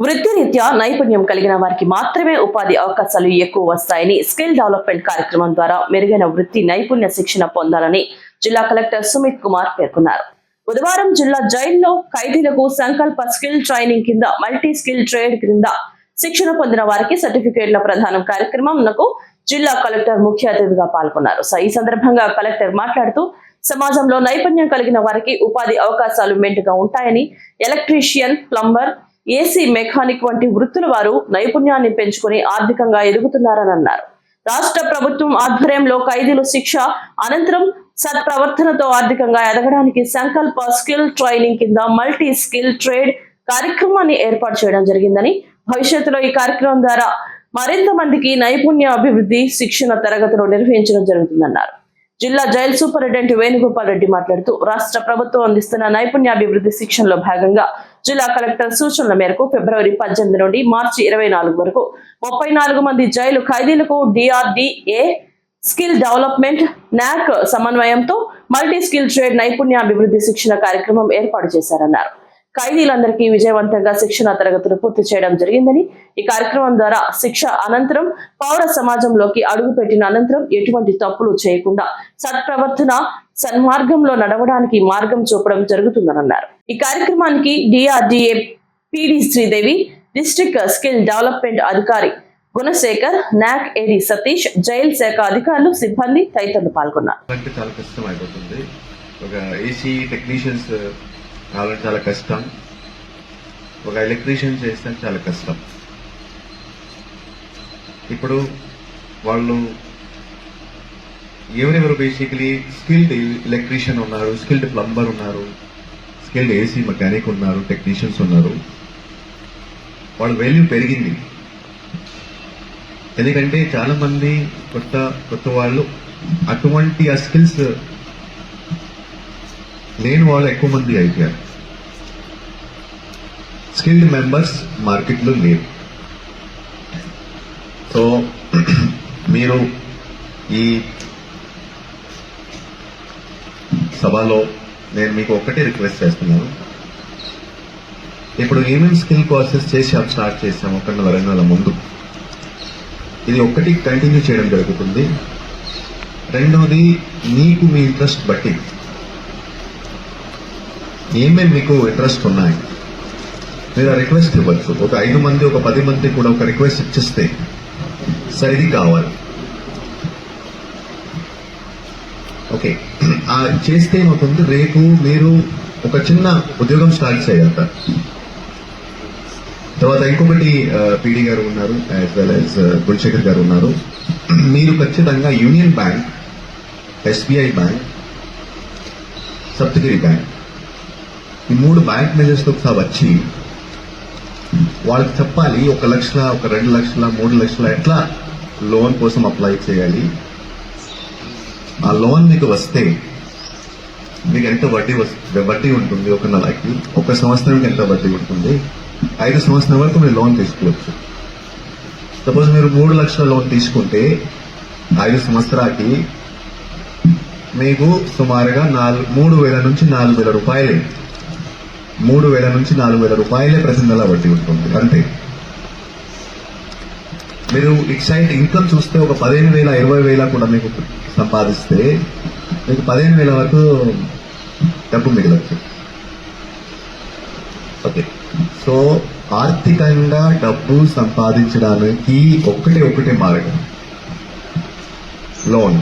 వృత్తిరీత్యా నైపుణ్యం కలిగిన వారికి మాత్రమే ఉపాధి అవకాశాలు ఎక్కువ వస్తాయని స్కిల్ డెవలప్మెంట్ కార్యక్రమం ద్వారా మెరుగైన వృత్తి నైపుణ్య శిక్షణ పొందాలని జిల్లా కలెక్టర్ సుమిత్ కుమార్ పేర్కొన్నారు. బుధవారం జిల్లా జైల్లో ఖైదీలకు సంకల్ప స్కిల్ ట్రైనింగ్ కింద మల్టీ స్కిల్ ట్రేడ్ క్రింద శిక్షణ పొందిన వారికి సర్టిఫికేట్ల ప్రధానం కార్యక్రమంకు జిల్లా కలెక్టర్ ముఖ్య అతిథిగా పాల్గొన్నారు. సో ఈ సందర్భంగా కలెక్టర్ మాట్లాడుతూ సమాజంలో నైపుణ్యం కలిగిన వారికి ఉపాధి అవకాశాలు మెంటుగా ఉంటాయని ఎలక్ట్రీషియన్ ప్లంబర్ ఏసీ మెకానిక్ వంటి వృత్తుల వారు నైపుణ్యాన్ని పెంచుకుని ఆర్థికంగా ఎదుగుతున్నారని అన్నారు. రాష్ట్ర ప్రభుత్వం ఆధ్వర్యంలో ఖైదీలు శిక్ష అనంతరం సత్ప్రవర్తనతో ఆర్థికంగా ఎదగడానికి సంకల్ప స్కిల్ ట్రైనింగ్ కింద మల్టీ స్కిల్ ట్రేడ్ కార్యక్రమాన్ని ఏర్పాటు చేయడం జరిగిందని భవిష్యత్తులో ఈ కార్యక్రమం ద్వారా మరింత మందికి నైపుణ్య అభివృద్ధి శిక్షణ తరగతులు నిర్వహించడం జరుగుతుందన్నారు. జిల్లా జైల్ సూపరింటెండెంట్ వేణుగోపాల్ రెడ్డి మాట్లాడుతూ రాష్ట్ర ప్రభుత్వం అందిస్తున్న నైపుణ్యాభివృద్ధి శిక్షణలో భాగంగా జిల్లా కలెక్టర్ సూచనల మేరకు ఫిబ్రవరి పద్దెనిమిది నుండి మార్చి ఇరవై నాలుగు వరకు ముప్పై నాలుగు మంది జైలు ఖైదీలకు డిఆర్డిఏ స్కిల్ డెవలప్మెంట్ నాక్ సమన్వయంతో మల్టీ స్కిల్ ట్రేడ్ నైపుణ్యాభివృద్ధి శిక్షణ కార్యక్రమం ఏర్పాటు చేశారన్నారు. ఖైదీలందరికీ విజయవంతంగా శిక్షణ తరగతులు పూర్తి చేయడం జరిగిందని ఈ కార్యక్రమం ద్వారా శిక్ష అనంతరం పౌర సమాజంలోకి అడుగుపెట్టిన అనంతరం ఎటువంటి తప్పులు చేయకుండా సత్ప్రవర్తన సన్మార్గంలో నడవడానికి మార్గం చూపడం జరుగుతుందన్నారు. ఈ కార్యక్రమానికి DRDA PD Sridevi district skill development అధికారి గుణశేఖర్ నాక్ ఏడి సతీష్ జైల్ శాఖ అధికారులు సిబ్బంది తదితరులు పాల్గొన్నారు. చాలా కష్టం అయిపోతుంది. ఒక ఏసీ టెక్నీషియన్స్ కావాలంటే చాలా కష్టం. ఒక ఎలక్ట్రీషియన్ చేస్తే చాలా కష్టం. ఇప్పుడు వాళ్ళు ఎవరెవరు బేసికలీ స్కిల్డ్ ఎలక్ట్రీషియన్ ఉన్నారు స్కిల్డ్ ప్లంబర్ ఉన్నారు. స్కిల్డ్ ఏసీ మెకానిక్ ఉన్నారు టెక్నీషియన్స్ ఉన్నారు. వాళ్ళ వాల్యూ పెరిగింది. ఎందుకంటే చాలామంది కొత్త కొత్త వాళ్ళు అటువంటి ఆ స్కిల్స్ లేని వాళ్ళు ఎక్కువ మంది అయిపోయారు. స్కిల్డ్ మెంబర్స్ మార్కెట్లో లేరు. సో మీరు ఈ సభలో నేను మీకు ఒక్కటే రిక్వెస్ట్ చేస్తున్నాను. ఇప్పుడు ఏమేమి స్కిల్ కోర్సెస్ చేసాం స్టార్ట్ చేసాం ఒక వరంగల్ నెలల ముందు. ఇది ఒక్కటి కంటిన్యూ చేయడం జరుగుతుంది. రెండవది మీకు మీ ఇంట్రెస్ట్ బట్టి. ఏమేమి మీకు ఇంట్రెస్ట్ ఉన్నాయి? మీరు ఆ రిక్వెస్ట్ ఇవ్వచ్చు. ఒక ఐదు మంది ఒక పది మంది కూడా ఒక రిక్వెస్ట్ ఇచ్చిస్తే సరిది కావాలి. ఓకే. ఆ చేస్తే ఏమవుతుంది? రేపు మీరు ఒక చిన్న ఉద్యోగం స్టార్ట్ చేయాలి తర్వాత ఇంకొకటి పీడి గారు ఉన్నారు యాజ్ వెల్ యాజ్ గుల్శేఖర్ గారు ఉన్నారు. మీరు ఖచ్చితంగా Union Bank SBI bank Saptagiri bank ఈ మూడు బ్యాంక్ మేనేజర్స్తో ఒకసారి వచ్చి వాళ్ళకి చెప్పాలి ఒక లక్షల ఒక రెండు లక్షల మూడు లక్షల ఎట్లా లోన్ కోసం అప్లై చేయాలి. ఆ లోన్ మీకు వస్తే మీకు ఎంత వడ్డీ వస్తుంది వడ్డీ ఉంటుంది ఒక నెలకి? ఒక సంవత్సరానికి ఎంత వడ్డీ ఉంటుంది? ఐదు సంవత్సరాల వరకు మీరు లోన్ తీసుకోవచ్చు. సపోజ్ మీరు మూడు లక్షల లోన్ తీసుకుంటే ఐదు సంవత్సరాలకి మీకు సుమారుగా నాలుగు మూడు వేల నుంచి నాలుగు వేల రూపాయలే. మూడు వేల నుంచి నాలుగు వేల రూపాయలే ప్రతి నెల వడ్డీ ఉంటుంది. అంతే. మీరు ఇటు సైడ్ ఇన్కమ్ చూస్తే ఒక పదిహేను వేల ఇరవై వేల కూడా మీకు సంపాదిస్తే మీకు పదిహేను వేల వరకు డబ్బు మిగలవచ్చు ఓకే. సో ఆర్థికంగా డబ్బు సంపాదించడానికి ఒక్కటే ఒకటే మార్గం. లోన్.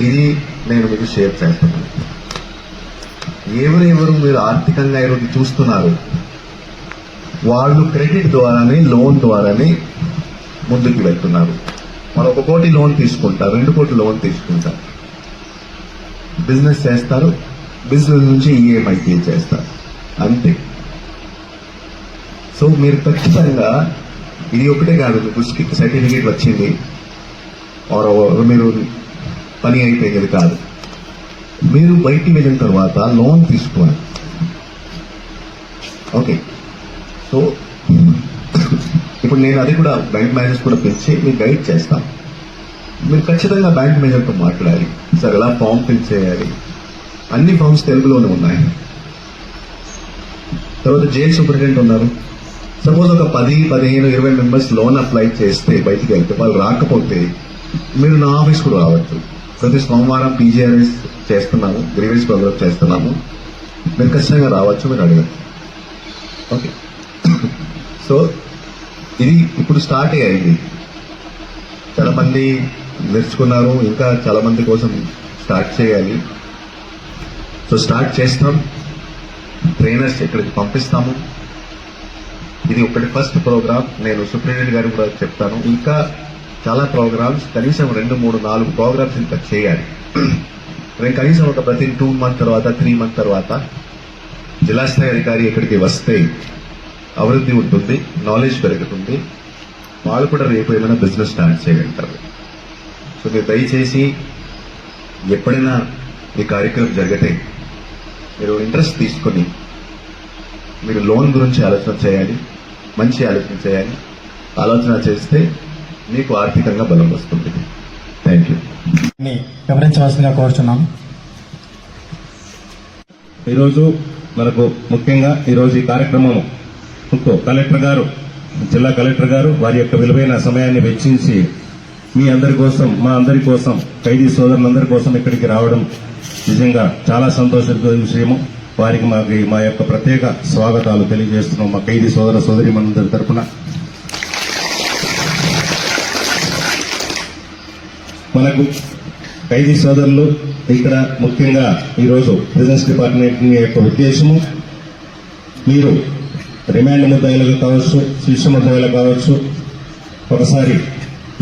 ఇది నేను మీకు షేర్ చేస్తున్నాను ఎవరెవరు మీరు ఆర్థికంగా ఈరోజు చూస్తున్నారు? వాళ్ళు క్రెడిట్ ద్వారానే లోన్ ద్వారానే ముందుకు వెళ్తున్నారు. వాళ్ళు ఒక కోటి లోన్ తీసుకుంటారు రెండు కోటి లోన్ తీసుకుంటారు. బిజినెస్ చేస్తారు బిజినెస్ నుంచి ఈఎంఐ పే చేస్తారు. అంతే. సో మీరు ఖచ్చితంగా ఇది ఒకటే కాదు మీకు సర్టిఫికేట్ వచ్చింది. ఆర్ మీరు పని అయిపోయింది కాదు. మీరు బయటికి వెళ్ళిన తర్వాత లోన్ తీసుకోవాలి ఓకే. ఇప్పుడు నేను అది కూడా బ్యాంక్ మేనేజర్స్ కూడా పిలిచి మీకు గైడ్ చేస్తాను మీరు ఖచ్చితంగా బ్యాంక్ మేనేజర్తో మాట్లాడాలి. సార్ ఎలా ఫామ్ ఫిల్ చేయాలి? అన్ని ఫామ్స్ తెలుగులోనే ఉన్నాయి. తర్వాత జైల్ సూపరింటెండెంట్ ఉన్నారు. సపోజ్ ఒక పది పదిహేను ఇరవై మెంబర్స్ లోన్ అప్లై చేస్తే బయటికి వెళ్తే వాళ్ళు రాకపోతే మీరు నా ఆఫీస్ కూడా రావచ్చు. ప్రతి సోమవారం పీజీఆర్ఎస్ చేస్తున్నాము గ్రీవెన్స్ ప్రోగ్రామ్ చేస్తున్నాము. మీరు ఖచ్చితంగా రావచ్చు మీరు అడగచ్చు ఓకే. సో ఇది ఇప్పుడు స్టార్ట్ అయ్యింది చాలా మంది నేర్చుకున్నారు ఇంకా చాలా మంది కోసం స్టార్ట్ చేయాలి. సో స్టార్ట్ చేస్తాం. ట్రైనర్స్ ఇక్కడికి పంపిస్తాము? ఇది ఒకటి ఫస్ట్ ప్రోగ్రామ్ నేను సుప్రీంటెండెంట్ గారు కూడా చెప్తాను. ఇంకా చాలా ప్రోగ్రామ్స్ కనీసం రెండు మూడు నాలుగు ప్రోగ్రామ్స్ ఇంకా చేయాలి. రేపు కనీసం ఒక ప్రతి టూ మంత్ తర్వాత త్రీ మంత్ తర్వాత జిల్లా స్థాయి అధికారి ఇక్కడికి వస్తే అభివృద్ధి ఉంటుంది నాలెడ్జ్ పెరుగుతుంది. వాళ్ళు కూడా రేపు ఏమైనా బిజినెస్ స్టార్ట్ చేయగలుగుతారు. సో మీరు దయచేసి ఎప్పుడైనా ఈ కార్యక్రమం జరగటే మీరు ఇంట్రెస్ట్ తీసుకొని మీరు లోన్ గురించి ఆలోచన చేయాలి మంచి ఆలోచన చేయాలి. ఆలోచన చేస్తే మీకు ఆర్థికంగా బలం వస్తుంది. థ్యాంక్ యూ ని వివరించవలసిందిగా కోరుచున్నాం. ఈరోజు మనకు ముఖ్యంగా ఈరోజు ఈ కార్యక్రమం కలెక్టర్ గారు జిల్లా కలెక్టర్ గారు వారి యొక్క విలువైన సమయాన్ని వెచ్చించి మీ అందరి కోసం మా అందరి కోసం ఖైదీ సోదరులందరి కోసం ఇక్కడికి రావడం నిజంగా చాలా సంతోషంతో విషయము. వారికి మాకు మా యొక్క ప్రత్యేక స్వాగతాలు తెలియజేస్తున్నాం మా ఖైదీ సోదర సోదరి మనందరి తరఫున మనకు ఖైదీ సోదరులు ఇక్కడ ముఖ్యంగా ఈరోజు బిజినెస్ డిపార్ట్మెంట్ యొక్క ఉద్దేశము. మీరు రిమాండ్ ముద్దాయిలుగా కావచ్చు శిక్ష ముద్దాయిలు కావచ్చు. ఒకసారి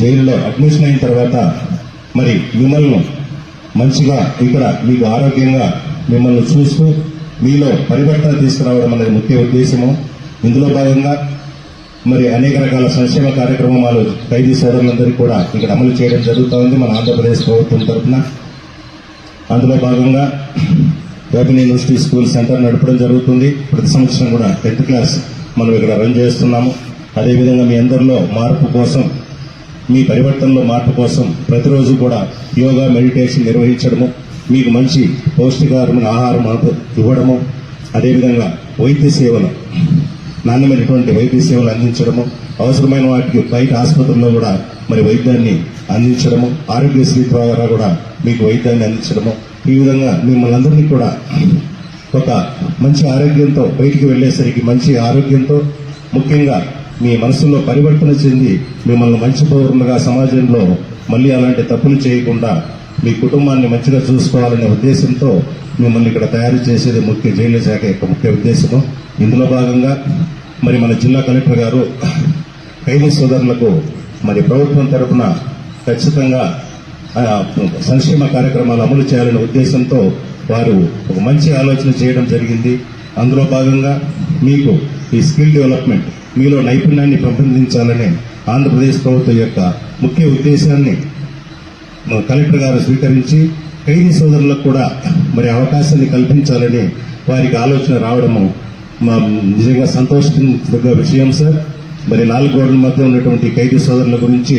జైలులో అడ్మిషన్ అయిన తర్వాత మరి మిమ్మల్ని మంచిగా ఇక్కడ మీకు ఆరోగ్యంగా మిమ్మల్ని చూస్తూ మీలో పరివర్తన తీసుకురావడం అనేది ముఖ్య ఉద్దేశము. ఇందులో భాగంగా మరి అనేక రకాల సంక్షేమ కార్యక్రమాలు ఖైదీ సోదరులందరికీ కూడా ఇక్కడ అమలు చేయడం జరుగుతూ ఉంది మన ఆంధ్రప్రదేశ్ ప్రభుత్వం తరఫున. అందులో భాగంగా ఓపెన్ యూనివర్సిటీ స్కూల్ సెంటర్ నడపడం జరుగుతుంది. ప్రతి సంవత్సరం కూడా టెన్త్ క్లాస్ మనం ఇక్కడ రన్ చేస్తున్నాము. అదేవిధంగా మీ అందరిలో మార్పు కోసం మీ పరివర్తనలో మార్పు కోసం ప్రతిరోజు కూడా యోగా మెడిటేషన్ నిర్వహించడము మీకు మంచి పౌష్టికారమైన ఆహారం మాకు ఇవ్వడము అదేవిధంగా వైద్య సేవలు నాణ్యమైనటువంటి వైద్య సేవలు అందించడము అవసరమైన వాటికి బయట ఆసుపత్రుల్లో కూడా మరి వైద్యాన్ని అందించడము ఆరోగ్యశ్రీ ద్వారా కూడా మీకు వైద్యాన్ని అందించడము ఈ విధంగా మిమ్మల్ని అందరినీ కూడా ఒక మంచి ఆరోగ్యంతో బయటికి వెళ్ళేసరికి మంచి ఆరోగ్యంతో ముఖ్యంగా మీ మనసులో పరివర్తన చెంది మిమ్మల్ని మంచి పౌరులుగా సమాజంలో మళ్ళీ అలాంటి తప్పులు చేయకుండా మీ కుటుంబాన్ని మంచిగా చూసుకోవాలనే ఉద్దేశంతో మిమ్మల్ని ఇక్కడ తయారు చేసేది ముఖ్య జైలు శాఖ యొక్క ముఖ్య ఉద్దేశము. ఇందులో భాగంగా మరి మన జిల్లా కలెక్టర్ గారు ఖైదీ సోదరులకు మరి ప్రభుత్వం తరఫున ఖచ్చితంగా సంక్షేమ కార్యక్రమాలు అమలు చేయాలనే ఉద్దేశంతో వారు ఒక మంచి ఆలోచన చేయడం జరిగింది. అందులో భాగంగా మీకు ఈ స్కిల్ డెవలప్మెంట్ మీలో నైపుణ్యాన్ని పెంపొందించాలనే ఆంధ్రప్రదేశ్ ప్రభుత్వం యొక్క ముఖ్య ఉద్దేశాన్ని కలెక్టర్ గారు స్వీకరించి ఖైదీ సోదరులకు కూడా మరి అవకాశాన్ని కల్పించాలని వారికి ఆలోచన రావడము మా నిజంగా సంతోషించదగ్గ విషయం సార్. మరి నాలుగు గోడల మధ్య ఉన్నటువంటి ఖైదీ సోదరుల గురించి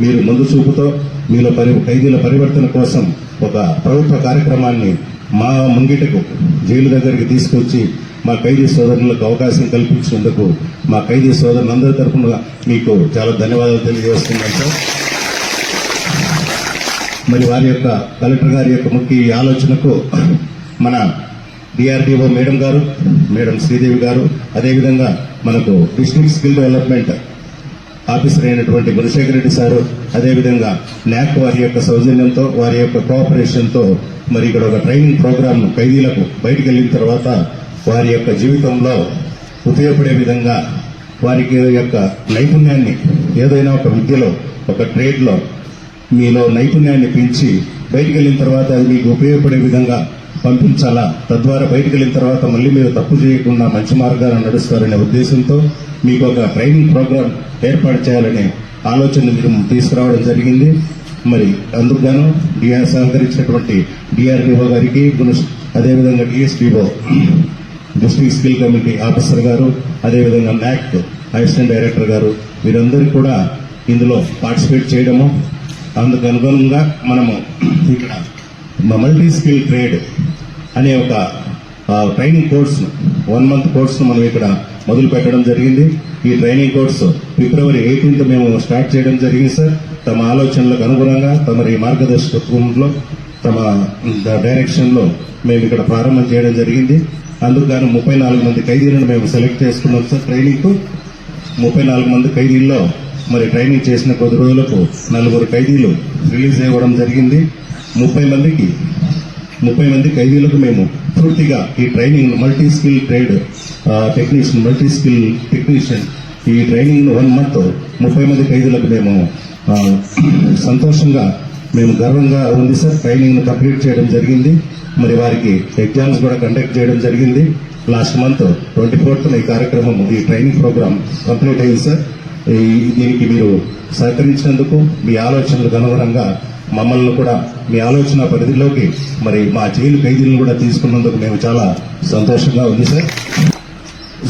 మీరు ముందు చూపుతో మీలో పరి ఖైదీల పరివర్తన కోసం ఒక ప్రభుత్వ కార్యక్రమాన్ని మా ముంగిటకు జైలు దగ్గరికి తీసుకొచ్చి మా ఖైదీ సోదరులకు అవకాశం కల్పించినందుకు మా ఖైదీ సోదరులందరి తరఫున మీకు చాలా ధన్యవాదాలు తెలియజేస్తున్నాం సార్. మరి వారి యొక్క కలెక్టర్ గారి యొక్క ముఖ్య ఆలోచనకు మన డిఆర్డిఓ మేడం గారు మేడం శ్రీదేవి గారు అదేవిధంగా మనకు డిస్ట్రిక్ట్ స్కిల్ డెవలప్మెంట్ ఆఫీసర్ అయినటువంటి గుణశేఖర్ రెడ్డి సారు అదేవిధంగా న్యాక్ వారి యొక్క సౌజన్యంతో వారి యొక్క కోఆపరేషన్తో మరి ఇక్కడ ఒక ట్రైనింగ్ ప్రోగ్రామ్ ఖైదీలకు బయటకు వెళ్ళిన తర్వాత వారి యొక్క జీవితంలో ఉపయోగపడే విధంగా వారికి యొక్క నైపుణ్యాన్ని ఏదైనా ఒక విద్యలో ఒక ట్రేడ్లో మీలో నైపుణ్యాన్ని పెంచి బయటికి వెళ్ళిన తర్వాత అది మీకు ఉపయోగపడే విధంగా పంపించాలా? తద్వారా బయటికి వెళ్ళిన తర్వాత మళ్ళీ మీరు తప్పు చేయకుండా మంచి మార్గాలను నడుస్తారనే ఉద్దేశంతో మీకు ఒక ట్రైనింగ్ ప్రోగ్రామ్ ఏర్పాటు చేయాలనే ఆలోచన మీరు తీసుకురావడం జరిగింది. మరి అందుకు గాను డిఆర్ సహకరించినటువంటి డిఆర్డిఓ గారికి అదేవిధంగా DSDO district skill committee officer గారు అదేవిధంగా నాక్ అసిస్టెంట్ డైరెక్టర్ గారు వీరందరూ కూడా ఇందులో పార్టిసిపేట్ చేయడము. అందుకు అనుగుణంగా మనము ఇక్కడ మల్టీ స్కిల్ ట్రేడ్ అనే ఒక training course one month course మనం ఇక్కడ మొదలు పెట్టడం జరిగింది. ఈ ట్రైనింగ్ కోర్సు ఫిబ్రవరి ఎయిటీన్త్ మేము స్టార్ట్ చేయడం జరిగింది సార్. తమ ఆలోచనలకు అనుగుణంగా తమరి మార్గదర్శకత్వంలో తమ డైరెక్షన్లో మేము ఇక్కడ ప్రారంభం చేయడం జరిగింది. అందుకు గాను ముప్పై నాలుగు మంది ఖైదీలను మేము సెలెక్ట్ చేసుకున్నాం సార్. ట్రైనింగ్కు ముప్పై నాలుగు మంది ఖైదీల్లో మరి ట్రైనింగ్ చేసిన కొద్ది రోజులకు నలుగురు ఖైదీలు రిలీజ్ అవ్వడం జరిగింది. ముప్పై మందికి ముప్పై మంది ఖైదీలకు మేము పూర్తిగా ఈ training multi skill trade technician multi skill technician ఈ ట్రైనింగ్ వన్ మంత్ ముప్పై మంది ఖైదీలకు మేము సంతోషంగా మేము గర్వంగా ఉంది సార్. ట్రైనింగ్ను కంప్లీట్ చేయడం జరిగింది. మరి వారికి ఎగ్జామ్స్ కూడా కండక్ట్ చేయడం జరిగింది. లాస్ట్ మంత్ ట్వంటీ ఫోర్త్న ఈ కార్యక్రమం ఈ ట్రైనింగ్ ప్రోగ్రామ్ కంప్లీట్ అయింది సార్. దీనికి మీరు సహకరించినందుకు మీ ఆలోచనలకు అనుగుణంగా మమ్మల్ని కూడా మీ ఆలోచన పరిధిలోకి మరి మా జైలు ఖైదీలను కూడా తీసుకున్నందుకు మేము చాలా సంతోషంగా ఉంది సార్.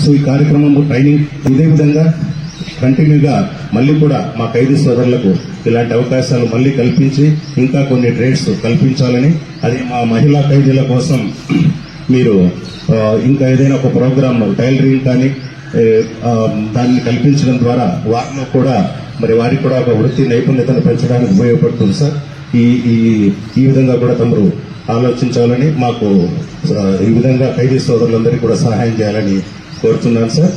సో ఈ కార్యక్రమం ట్రైనింగ్ ఇదే విధంగా కంటిన్యూగా మళ్ళీ కూడా మా ఖైదీ సోదరులకు ఇలాంటి అవకాశాలు మళ్ళీ కల్పించి ఇంకా కొన్ని ట్రేడ్స్ కల్పించాలని అది మా మహిళా ఖైదీల కోసం మీరు ఇంకా ఏదైనా ఒక ప్రోగ్రామ్ టైలరింగ్ కానీ దాన్ని కల్పించడం ద్వారా వారిలో కూడా మరి వారికి కూడా ఒక వృత్తి నైపుణ్యతను పెంచడానికి ఉపయోగపడుతుంది సార్. ఈ ఈ ఈ విధంగా కూడా తమరు ఆలోచించాలని మాకు ఈ విధంగా ఖైదీ సోదరులందరికీ కూడా సహాయం చేయాలని కోరుతున్నాను sir.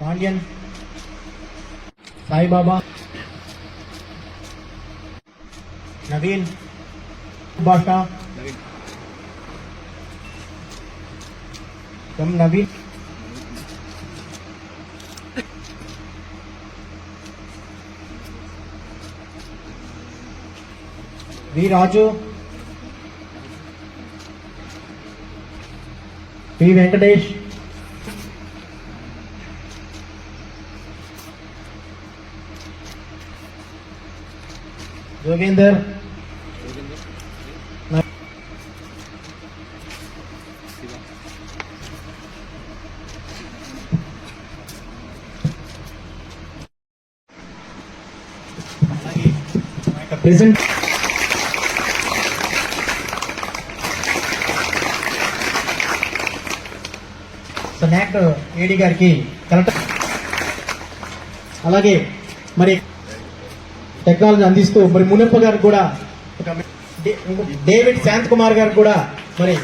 Pandian Saibaba Naveen Basha M Naveen V Raju P. Venkatesh. Jogender. Present so NAC AD గారికి కలెక్టర్ అలాగే మరి టెక్నాలజీ అందిస్తూ మరి మునప్ప గారికి కూడా డేవిడ్ శాంత్ కుమార్ గారికి కూడా మరి